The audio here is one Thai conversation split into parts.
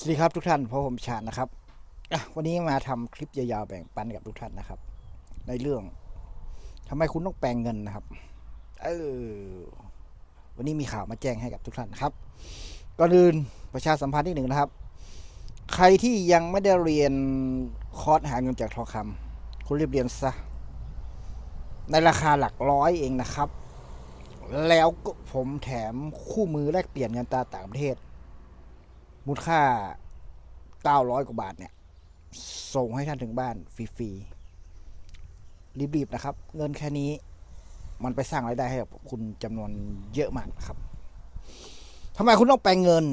สวัสดีครับทุกท่านพบผมชาญนะครับวันนี้มาทำคลิปยาวๆแบ่งปันกับทุกท่านนะครับ ในเรื่องทำไมคุณต้องแปลงเงินนะครับเออวันนี้มีข่าวมาแจ้งให้กับทุกท่านครับก่อนอื่นประชาสัมพันธ์ที่หนึ่งนะครับ ใครที่ยังไม่ได้เรียนคอร์สหาเงินจากทองคำคุณรีบเรียนซะในราคาหลักร้อยเองนะครับ แล้วก็ผมแถมคู่มือแลกเปลี่ยนเงินตราต่างประเทศ มูลค่า900กว่าบาทเนี่ย ส่งให้ท่านถึงบ้านฟรีๆรีบๆนะครับ เงินแค่นี้มันไปสร้างรายได้ให้กับคุณจำนวนเยอะมากครับทำไมคุณต้องแปลงเงิน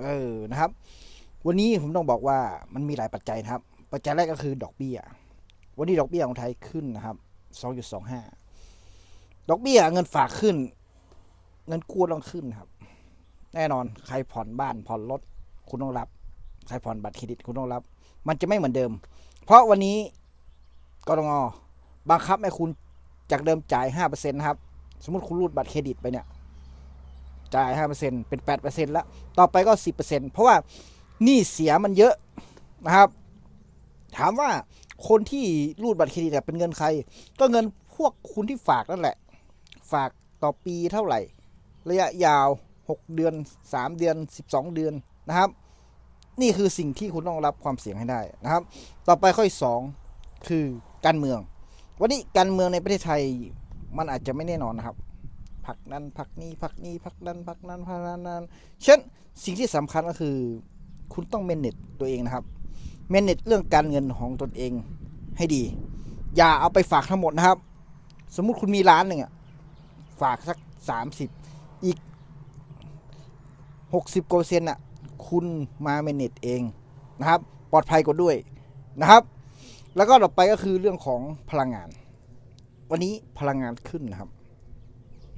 เออนะครับ วันนี้ผมต้องบอกว่ามันมีหลายปัจจัยนะครับ ปัจจัยแรกก็คือดอกเบี้ย วันนี้ดอกเบี้ยของไทยขึ้นนะครับ 2.25 ดอกเบี้ยเงินฝากขึ้น เงินกู้ต้องขึ้นครับ แน่นอนใครผ่อนบ้านผ่อนรถคุณต้องรับ ใครผ่อนบัตรเครดิตคุณต้องรับ มันจะไม่เหมือนเดิม เพราะวันนี้กรงอบังคับให้คุณจากเดิมจ่ายห้าเปอร์เซ็นต์ครับ สมมติคุณรูดบัตรเครดิตไปเนี่ย จ่ายห้าเปอร์เซ็นต์เป็นแปดเปอร์เซ็นแล้ว ต่อไปก็สิบเปอร์เซ็นต์เพราะว่าหนี้เสียมันเยอะนะครับ ถามว่าคนที่รูดบัตรเครดิตเป็นเงินใคร ก็เงินพวกคุณที่ฝากนั่นแหละ ฝากต่อปีเท่าไหร่ ระยะยาว 6 เดือน 3 เดือน 12 เดือนนะครับ นี่คือสิ่งที่คุณต้องรับความเสี่ยงให้ได้นะครับ ต่อไปข้อที่สองคือการเมือง วันนี้การเมืองในประเทศไทยมันอาจจะไม่แน่นอนนะครับพักนั้นพักนี้พักนี้พักนั้นพักนั้นพักนั้นนั้นเช่นสิ่งที่สำคัญก็คือ คุณต้องเมนเนตตัวเองนะครับเมนเนตเรื่องการเงินของตนเองให้ดี อย่าเอาไปฝากทั้งหมดนะครับ สมมุติคุณมีล้านหนึ่งอะฝากสักสามสิบอีก หกสิบเปอร์เซ็นต์อะคุณมาเมเนจเองนะครับ ปลอดภัยกว่าด้วยนะครับ แล้วก็ต่อไปก็คือเรื่องของพลังงาน วันนี้พลังงานขึ้นนะครับ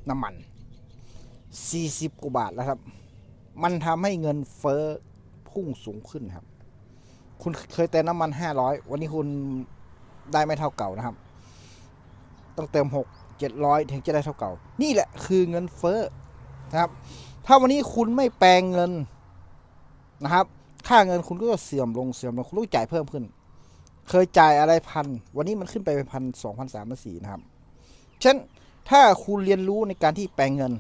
น้ำมัน 40กว่าบาทแล้วครับ มันทำให้เงินเฟ้อพุ่งสูงขึ้นครับ คุณเคยเติมน้ำมัน 500 วันนี้คุณได้ไม่เท่าเก่านะครับ ต้องเติม 6 700 ถึงจะได้เท่าเก่า นี่แหละคือเงินเฟ้อนะครับ ถ้าวันนี้คุณไม่แปลงเงินนะครับ ค่าเงินคุณก็จะเสื่อมลงเสื่อมลงคุณต้องจ่ายเพิ่มขึ้น เคยจ่ายอะไรพันวันนี้มันขึ้นไปเป็นพันสองพันสามพันสี่นะครับฉะนั้นถ้าคุณเรียนรู้ในการที่แปลงเงิน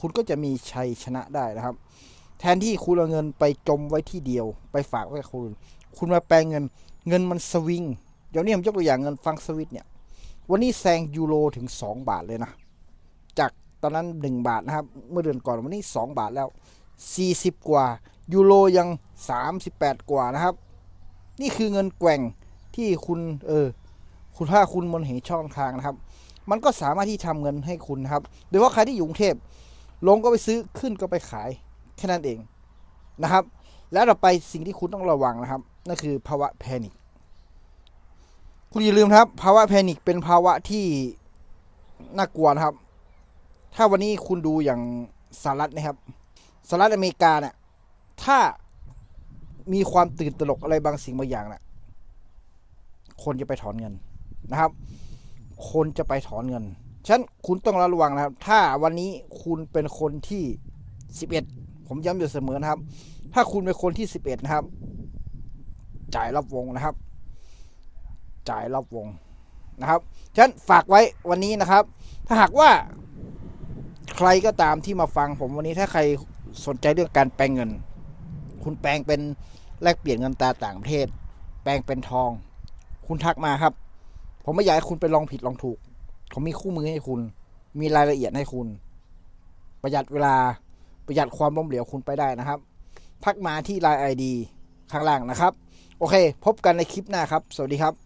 คุณก็จะมีชัยชนะได้นะครับ แทนที่คุณเอาเงินไปจมไว้ที่เดียว ไปฝากไว้กับคุณคุณมาแปลงเงิน เงินมันสวิงเดี๋ยวนี้ผมยกตัวอย่างเงินฟังสวิตเนี่ย วันนี้แซงยูโรถึงสองบาทเลยนะ จาก อนนั้น 1 บาทนะครับ เมื่อเดือนก่อนวันนี้ 2 บาทแล้ว 40 กว่า ยูโรยัง 38 กว่านะครับ นี่คือเงินแกว่งที่คุณเออคุณถ้าคุณมนเหช่องทางนะครับ มันก็สามารถที่ทำเงินให้คุณนะครับ โดยเฉพาะใครที่อยู่กรุงเทพลงก็ไปซื้อขึ้นก็ไปขายแค่นั้นเองนะครับ แล้วต่อไปสิ่งที่คุณต้องระวังนะครับ นั่นคือภาวะแพนิคคุณอย่าลืมครับ ภาวะแพนิคเป็นภาวะที่น่ากลัวนะครับ ถ้าวันนี้คุณดูอย่างสหรัฐนะครับสหรัฐอเมริกาเนี่ยถ้ามีความตื่นตระหนกอะไรบางสิ่งบางอย่างนี่ยคนจะไปถอนเงินนะครับ คนจะไปถอนเงินฉะนั้นคุณต้องระวังนะครับ ถ้าวันนี้คุณเป็นคนที่สิบเอ็ดผมย้ำอยู่เสมอนะครับ ถ้าคุณเป็นคนที่สิบเอ็ดนะครับ จ่ายรอบวงนะครับ จ่ายรอบวงนะครับฉะนั้นฝากไว้วันนี้นะครับ ถ้าหากว่า ใครก็ตามที่มาฟังผมวันนี้ถ้าใครสนใจเรื่องการแปลงเงิน คุณแปลงเป็นแลกเปลี่ยนเงินตราต่างประเทศ แปลงเป็นทอง คุณทักมาครับ ผมไม่อยากให้คุณไปลองผิดลองถูก ผมมีคู่มือให้คุณ มีรายละเอียดให้คุณ ประหยัดเวลาประหยัดความล้มเหลวคุณไปได้นะครับ ทักมาที่ไลน์ไอดีข้างล่างนะครับ โอเค พบกันในคลิปหน้าครับ สวัสดีครับ